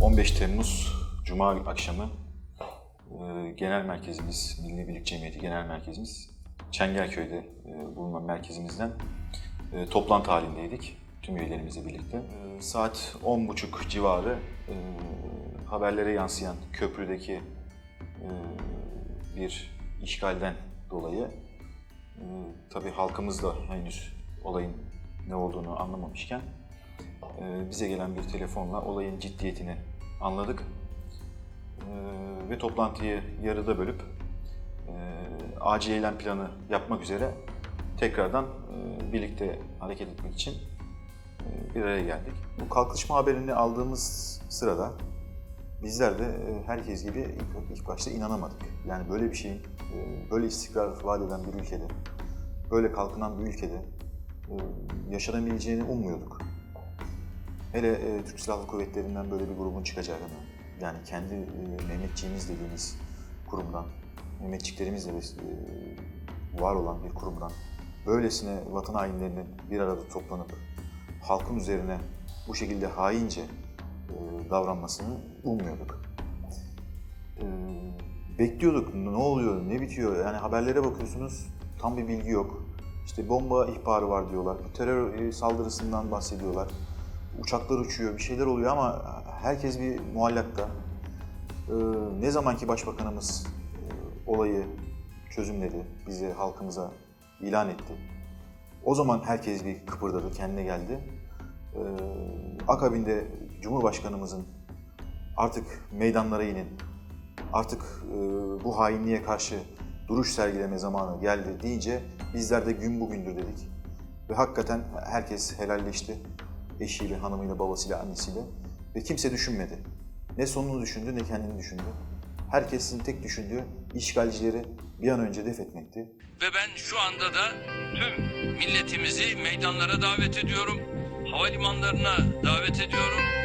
15 Temmuz Cuma akşamı e, genel merkezimiz, Milli Birlik Cemiyeti Genel Merkezimiz Çengelköy'de e, bulunan merkezimizden e, toplantı halindeydik tüm üyelerimizle birlikte. E, saat 10.30 civarı haberlere yansıyan köprüdeki bir işgalden dolayı e, tabii halkımız da henüz olayın ne olduğunu anlamamışken bize gelen bir telefonla olayın ciddiyetini anladık E, ve toplantıyı yarıda bölüp e, acil eylem planı yapmak üzere tekrardan e, birlikte hareket etmek için e, bir araya geldik. Bu kalkışma haberini aldığımız sırada bizler de e, herkes gibi ilk, başta inanamadık. Yani böyle bir şeyin, böyle istikrar vaat eden bir ülkede, böyle kalkınan bir ülkede e, yaşanabileceğini ummuyorduk. Hele e, Türk Silahlı Kuvvetleri'nden böyle bir grubun çıkacağını, yani kendi e, Mehmetçiğimiz dediğimiz kurumdan, Mehmetçiklerimizle e, var olan bir kurumdan böylesine vatan hainlerinin bir arada toplanıp halkın üzerine bu şekilde haince e, davranmasını ummuyorduk. E, bekliyorduk ne oluyor, ne bitiyor yani haberlere bakıyorsunuz tam bir bilgi yok. İşte bomba ihbarı var diyorlar, terör e, saldırısından bahsediyorlar. Uçaklar uçuyor, bir şeyler oluyor ama herkes bir muallakta. Ee, ne zamanki başbakanımız e, olayı çözümledi, bize, halkımıza ilan etti. O zaman herkes bir kıpırdadı, kendine geldi. Ee, akabinde Cumhurbaşkanımızın artık meydanlara inin, artık e, bu hainliğe karşı duruş sergileme zamanı geldi deyince bizler de gün bugündür dedik. Ve hakikaten herkes helalleşti. Eşiyle, hanımıyla, babasıyla, annesiyle. Ve kimse düşünmedi. Ne sonunu düşündü ne kendini düşündü. Herkesin tek düşündüğü işgalcileri bir an önce def etmekti. Ve ben şu anda da tüm milletimizi meydanlara davet ediyorum. Havalimanlarına davet ediyorum.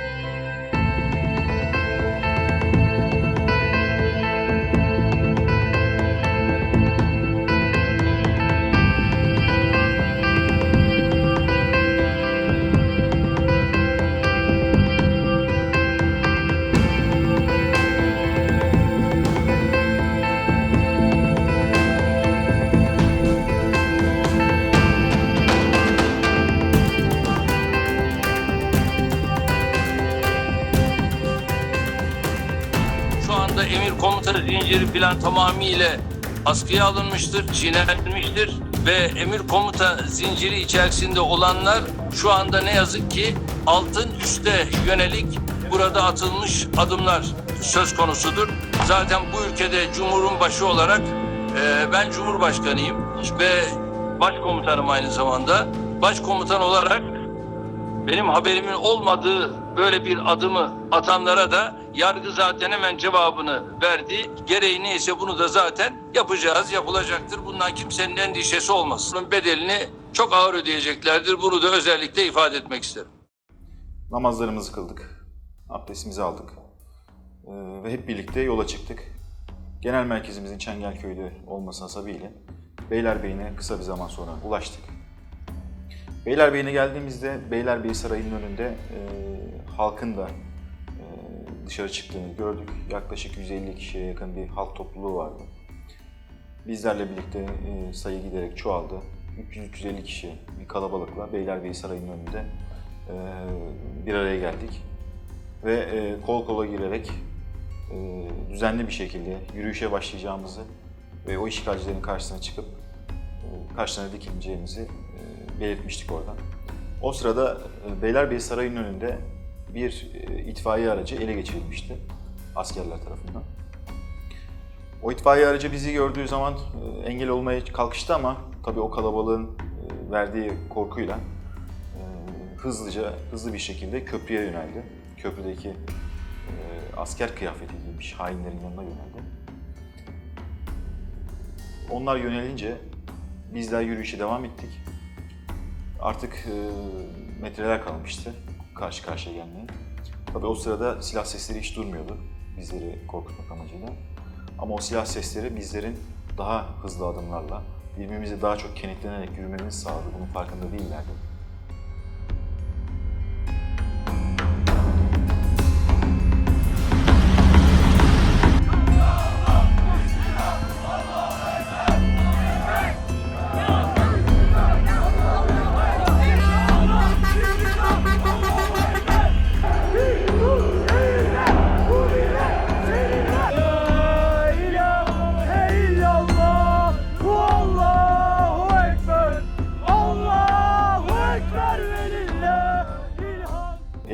Emir komuta zinciri plan tamamıyla askıya alınmıştır, çiğnenmiştir ve emir komuta zinciri içerisinde olanlar şu anda ne yazık ki altın üste yönelik burada atılmış adımlar söz konusudur. Zaten bu ülkede cumhurun başı olarak e, ben cumhurbaşkanıyım ve başkomutanım aynı zamanda. Başkomutan olarak benim haberimin olmadığı böyle bir adımı atanlara da yargı zaten hemen cevabını verdi. Gereği neyse bunu da zaten yapacağız, yapılacaktır. Bundan kimsenin endişesi olmasın. Bunun bedelini çok ağır ödeyeceklerdir. Bunu da özellikle ifade etmek isterim. Namazlarımızı kıldık, abdestimizi aldık Ee, ve hep birlikte yola çıktık. Genel merkezimizin Çengelköy'de olması hasebiyle Beylerbeyi'ne kısa bir zaman sonra ulaştık. Beylerbeyi'ne geldiğimizde Beylerbeyi Sarayı'nın önünde e, halkın da dışarı çıktığını gördük. Yaklaşık 150 kişiye yakın bir halk topluluğu vardı. Bizlerle birlikte e, sayı giderek çoğaldı. 300-350 kişi bir kalabalıkla Beylerbeyi Sarayı'nın önünde e, bir araya geldik. Ve e, kol kola girerek düzenli bir şekilde yürüyüşe başlayacağımızı ve o işgalcilerin karşısına çıkıp karşılarına dikileceğimizi belirtmiştik oradan. O sırada Beylerbeyi Sarayı'nın önünde bir e, itfaiye aracı ele geçirilmişti askerler tarafından. O itfaiye aracı bizi gördüğü zaman e, engel olmaya kalkıştı ama tabii o kalabalığın e, verdiği korkuyla hızlıca, hızlı bir şekilde köprüye yöneldi. Köprüdeki asker kıyafeti giymiş hainlerin yanına yöneldi. Onlar yönelince bizler yürüyüşe devam ettik. Artık metreler kalmıştı karşı karşıya gelmeye. Tabii o sırada silah sesleri hiç durmuyordu bizleri korkutmak amacıyla. Ama o silah sesleri bizlerin daha hızlı adımlarla, birbirimize daha çok kenetlenerek yürümemizi sağladı. Bunun farkında değillerdi.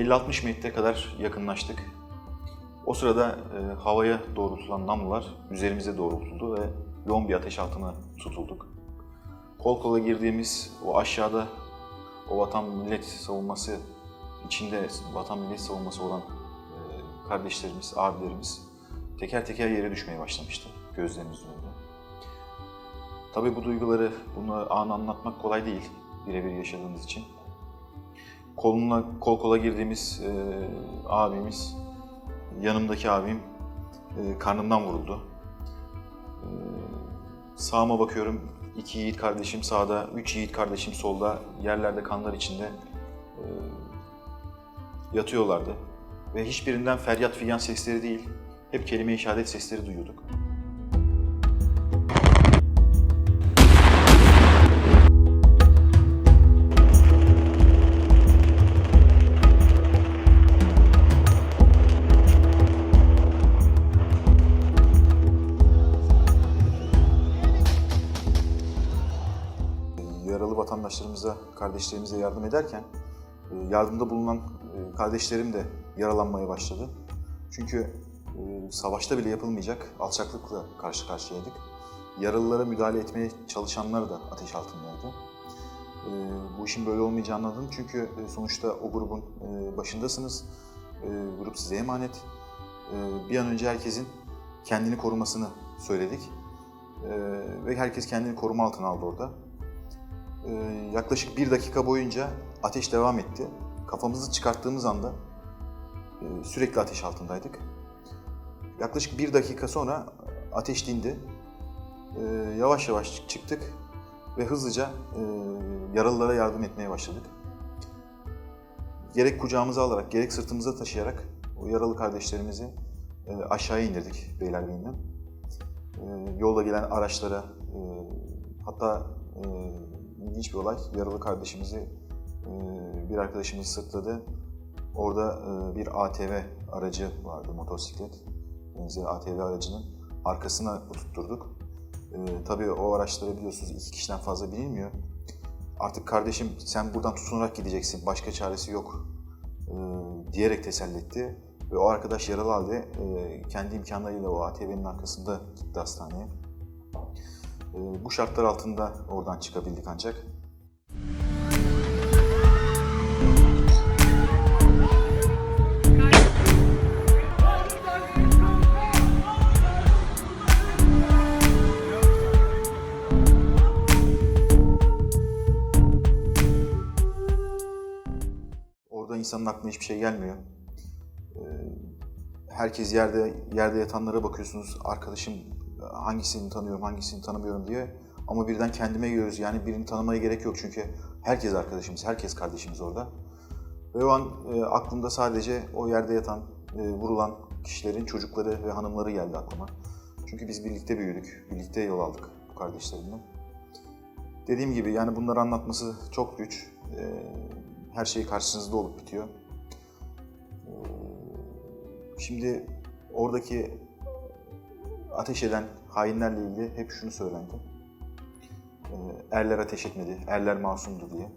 60 metre kadar yakınlaştık. O sırada e, havaya doğrultulan namlular üzerimize doğrultuldu ve yoğun bir ateş altına tutulduk. Kol kola girdiğimiz o aşağıda o vatan millet savunması içinde vatan millet savunması olan e, kardeşlerimiz, abilerimiz teker teker yere düşmeye başlamıştı gözlerimizin önünde. Tabii bu duyguları, bunu anı anlatmak kolay değil birebir yaşadığımız için. Koluna, kol kola girdiğimiz e, abimiz, yanımdaki abim e, karnımdan vuruldu. E, sağıma bakıyorum, iki yiğit kardeşim sağda, üç yiğit kardeşim solda, yerlerde kanlar içinde e, yatıyorlardı. Ve hiçbirinden feryat figan sesleri değil, hep kelime-i sesleri duyuyorduk. Vatandaşlarımıza, kardeşlerimize yardım ederken e, yardımda bulunan e, kardeşlerim de yaralanmaya başladı. Çünkü e, savaşta bile yapılmayacak alçaklıkla karşı karşıyaydık. Yaralılara müdahale etmeye çalışanlar da ateş altındaydı. Bu işin böyle olmayacağını anladım çünkü sonuçta o grubun başındasınız. Grup size emanet. Bir an önce herkesin kendini korumasını söyledik. Ve herkes kendini koruma altına aldı orada. Ee, yaklaşık bir dakika boyunca ateş devam etti. Kafamızı çıkarttığımız anda e, sürekli ateş altındaydık. Yaklaşık bir dakika sonra ateş dindi. Ee, yavaş yavaş çıktık ve hızlıca e, yaralılara yardım etmeye başladık. Gerek kucağımıza alarak, gerek sırtımıza taşıyarak o yaralı kardeşlerimizi e, aşağıya indirdik Beylerbeyi'nden. Yolda gelen araçlara, hatta ilginç bir olay. Yaralı kardeşimizi e, bir arkadaşımız sırtladı. Orada e, bir ATV aracı vardı, motosiklet. Benzeri ATV aracının arkasına oturtturduk. E, tabii o araçlara biliyorsunuz iki kişiden fazla binilmiyor. Artık kardeşim sen buradan tutunarak gideceksin, başka çaresi yok diyerek teselli etti. Ve o arkadaş yaralı halde kendi imkanlarıyla o ATV'nin arkasında gitti hastaneye. E, bu şartlar altında oradan çıkabildik ancak. Orada insanın aklına hiçbir şey gelmiyor. Ee, Herkes yerde yerde yatanlara bakıyorsunuz. Arkadaşım hangisini tanıyorum, hangisini tanımıyorum diye. Ama birden kendime geliyoruz. Yani birini tanımaya gerek yok çünkü herkes arkadaşımız, herkes kardeşimiz orada. Ve o an e, aklımda sadece o yerde yatan, e, vurulan kişilerin çocukları ve hanımları geldi aklıma. Çünkü biz birlikte büyüdük, birlikte yol aldık bu kardeşlerimle. Dediğim gibi yani bunları anlatması çok güç. E, her şey karşınızda olup bitiyor. E, Şimdi oradaki ateş eden hainlerle ilgili hep şunu söylendi. E, Erler ateş etmedi, erler masumdu diye.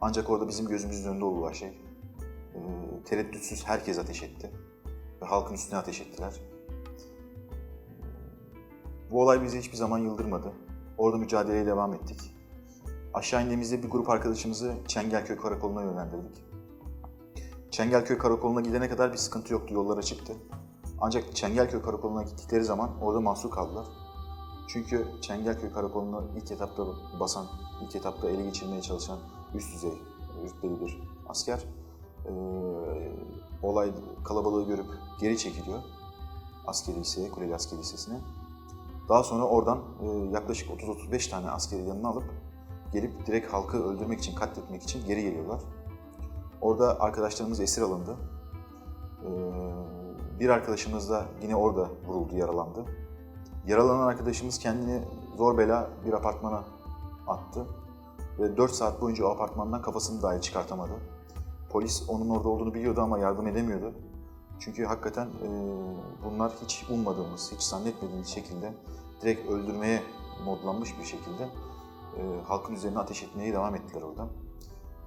Ancak orada bizim gözümüzün önünde olan şey. E, tereddütsüz herkes ateş etti. Ve halkın üstüne ateş ettiler. Bu olay bizi hiçbir zaman yıldırmadı. Orada mücadeleye devam ettik. Aşağı indiğimizde bir grup arkadaşımızı Çengelköy Karakolu'na yönlendirdik. Çengelköy Karakolu'na gidene kadar bir sıkıntı yoktu, yollara çıktı. Ancak Çengelköy Karakolu'na gittikleri zaman orada mahsur kaldılar. Çünkü Çengelköy Karakolu'nu ilk etapta basan, ilk etapta ele geçirmeye çalışan üst düzey rütbeli bir asker eee, olay kalabalığı görüp geri çekiliyor askeri liseye, Kuleli Askeri Lisesi'ne. Daha sonra oradan eee, yaklaşık 30-35 tane askeri yanına alıp gelip direkt halkı öldürmek için, katletmek için geri geliyorlar. Orada arkadaşlarımız esir alındı. Ee, Bir arkadaşımız da yine orada vuruldu, yaralandı. Yaralanan arkadaşımız kendini zor bela bir apartmana attı. Ve 4 saat boyunca o apartmandan kafasını dahi çıkartamadı. Polis onun orada olduğunu biliyordu ama yardım edemiyordu. Çünkü hakikaten e, bunlar hiç ummadığımız, hiç zannetmediğimiz şekilde direkt öldürmeye modlanmış bir şekilde e, halkın üzerine ateş etmeye devam ettiler oradan.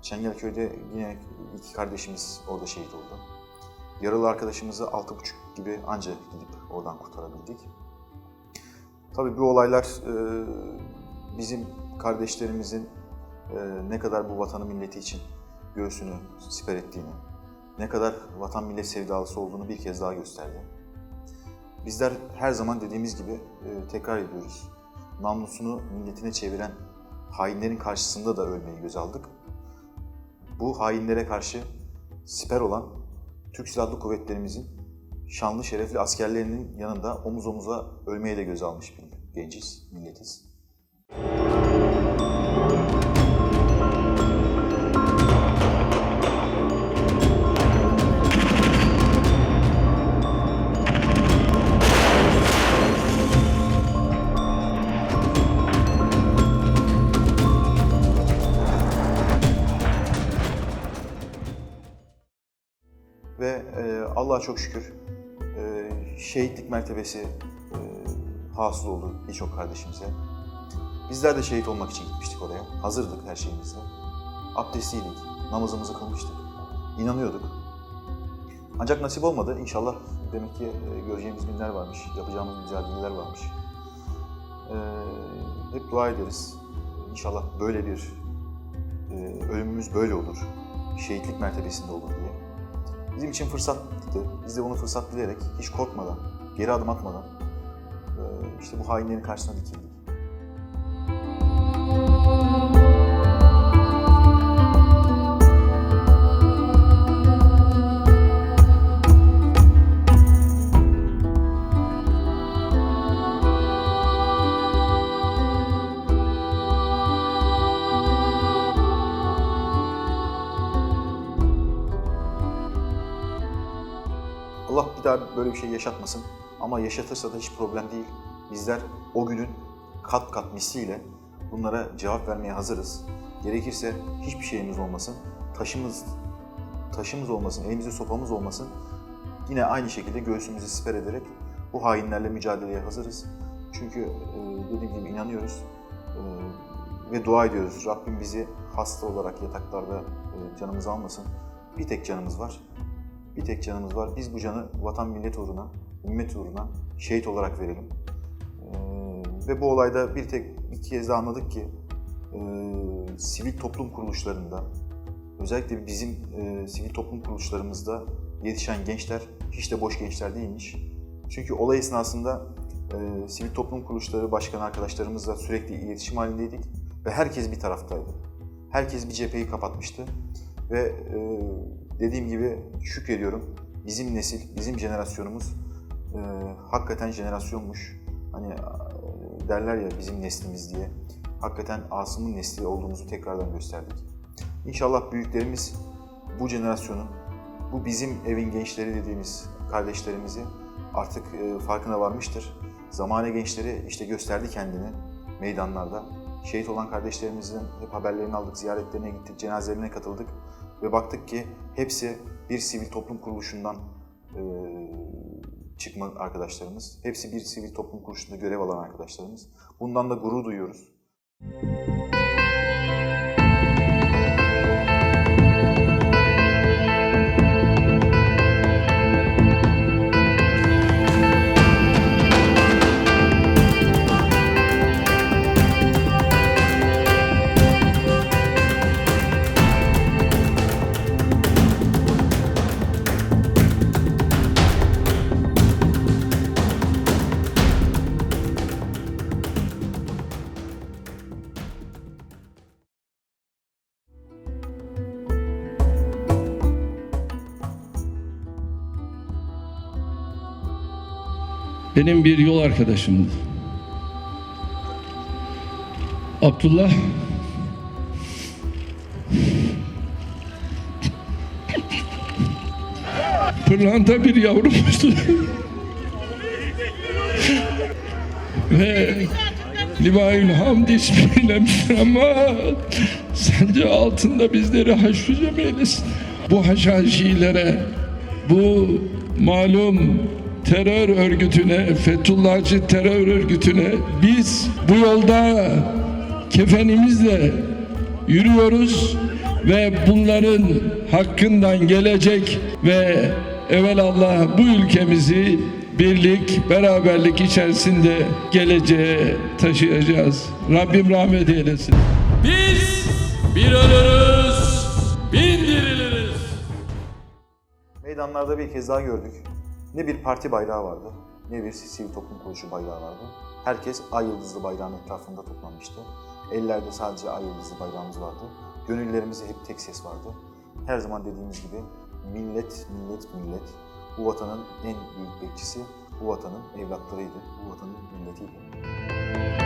Çengelköy'de yine iki kardeşimiz orada şehit oldu. Yaralı arkadaşımızı altı buçuk gibi anca gidip oradan kurtarabildik. Tabii bu olaylar e, bizim kardeşlerimizin e, ne kadar bu vatanı milleti için göğsünü siper ettiğini, ne kadar vatan millet sevdalısı olduğunu bir kez daha gösterdi. Bizler her zaman dediğimiz gibi e, tekrar ediyoruz. Namlusunu milletine çeviren hainlerin karşısında da ölmeyi göz aldık. Bu hainlere karşı siper olan Türk Silahlı Kuvvetlerimizin şanlı şerefli askerlerinin yanında omuz omuza ölmeye de göz almış bir genciz, milletiz. Ve e, Allah'a çok şükür e, şehitlik mertebesi e, hasıl oldu birçok kardeşimize. Bizler de şehit olmak için gitmiştik oraya. Hazırdık her şeyimizle. Abdestliydik, namazımızı kılmıştık. İnanıyorduk. Ancak nasip olmadı. İnşallah demek ki e, göreceğimiz günler varmış, yapacağımız mücadeleler varmış. E, hep dua ederiz. İnşallah böyle bir e, ölümümüz böyle olur. Şehitlik mertebesinde olur diye. Bizim için fırsattı. Biz de bunu fırsat bilerek, hiç korkmadan, geri adım atmadan işte bu hainlerin karşısına dikildik. Böyle bir şey yaşatmasın. Ama yaşatırsa da hiç problem değil. Bizler o günün kat kat misliyle bunlara cevap vermeye hazırız. Gerekirse hiçbir şeyimiz olmasın. Taşımız taşımız olmasın, elimizde sopamız olmasın. Yine aynı şekilde göğsümüzü siper ederek bu hainlerle mücadeleye hazırız. Çünkü e, dediğim gibi inanıyoruz e, ve dua ediyoruz. Rabbim bizi hasta olarak yataklarda e, canımızı almasın. Bir tek canımız var. Bir tek canımız var. Biz bu canı vatan millet uğruna, ümmet uğruna şehit olarak verelim. Ee, ve bu olayda bir tek bir kez daha anladık ki e, sivil toplum kuruluşlarında özellikle bizim e, sivil toplum kuruluşlarımızda yetişen gençler hiç de boş gençler değilmiş. Çünkü olay esnasında e, sivil toplum kuruluşları başkan arkadaşlarımızla sürekli iletişim halindeydik ve herkes bir taraftaydı. Herkes bir cepheyi kapatmıştı ve e, dediğim gibi şükrediyorum. Bizim nesil, bizim jenerasyonumuz e, hakikaten jenerasyonmuş. Hani e, derler ya bizim neslimiz diye. Hakikaten Asım'ın nesli olduğumuzu tekrardan gösterdik. İnşallah büyüklerimiz bu jenerasyonun, bu bizim evin gençleri dediğimiz kardeşlerimizi artık e, farkına varmıştır. Zamane gençleri işte gösterdi kendini meydanlarda. Şehit olan kardeşlerimizin hep haberlerini aldık, ziyaretlerine gittik, cenazelerine katıldık ve baktık ki hepsi bir sivil toplum kuruluşundan e, çıkma arkadaşlarımız. Hepsi bir sivil toplum kuruluşunda görev alan arkadaşlarımız. Bundan da gurur duyuyoruz. Benim bir yol arkadaşımdı. Abdullah pırlanta bir yavrumuzdu. Ve Livaül Hamd ismiyle ama sence altında bizleri haşrıcam eylesin. Bu haşhaşilere, bu malum terör örgütüne, Fethullahçı terör örgütüne biz bu yolda kefenimizle yürüyoruz ve bunların hakkından gelecek ve evelallah bu ülkemizi birlik, beraberlik içerisinde geleceğe taşıyacağız. Rabbim rahmet eylesin. Biz bir ölürüz, bin diriliriz. Meydanlarda bir kez daha gördük. Ne bir parti bayrağı vardı, ne bir sivil toplum kuruluşu bayrağı vardı. Herkes ay yıldızlı bayrağın etrafında toplanmıştı. Ellerde sadece ay yıldızlı bayrağımız vardı. Gönüllerimizde hep tek ses vardı. Her zaman dediğimiz gibi millet, millet, millet. Bu vatanın en büyük bekçisi bu vatanın evlatlarıydı, bu vatanın milletiydi.